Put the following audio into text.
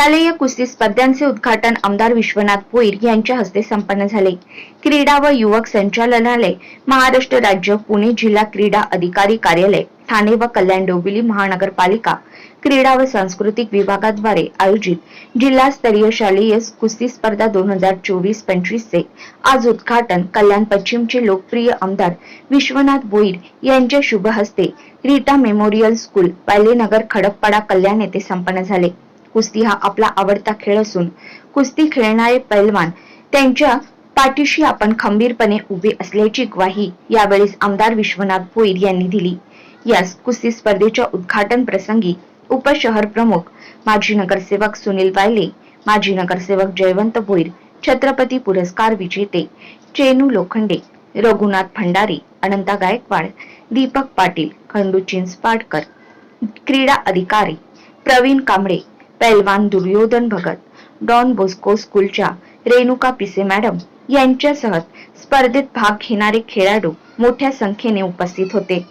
शालेय कुस्ती स्पर्धांचे उद्घाटन आमदार विश्वनाथ भोईर यांच्या हस्ते संपन्न झाले. क्रीडा व युवक संचालनालय महाराष्ट्र राज्य पुणे जिल्हा क्रीडा अधिकारी कार्यालय ठाणे व कल्याण डोंबिवली महानगरपालिका क्रीडा व सांस्कृतिक विभागाद्वारे आयोजित जिल्हास्तरीय शालेय कुस्ती स्पर्धा दोन हजार चोवीस पंचवीसचे आज उद्घाटन कल्याण पश्चिमचे लोकप्रिय आमदार विश्वनाथ भोईर यांच्या शुभ हस्ते Rita memorial school Waylenagar Khadakpada Kalyan येथे संपन्न झाले. कुस्ती हा आपला आवडता खेळ असून कुस्ती खेळणारे पैलवान त्यांच्या पाठीशी आपण खंबीरपणे उभे असल्याची ग्वाही यावेळेस आमदार विश्वनाथ भोईर यांनी दिली. यास कुस्ती स्पर्धेच्या उद्घाटन प्रसंगी उपशहर प्रमुख माजी नगरसेवक सुनील वायले माजी नगरसेवक जयवंत भोईर छत्रपती पुरस्कार विजेते चेनू लोखंडे रघुनाथ भंडारी अनंता गायकवाड दीपक पाटील खंडू चिंचपाडकर क्रीडा अधिकारी प्रवीण कांबळे पैलवान दुर्योधन भगत डॉन बोस्को स्कूलच्या रेणुका पिसे मॅडम यांच्यासह स्पर्धेत भाग घेणारे खेळाडू मोठ्या संख्येने उपस्थित होते.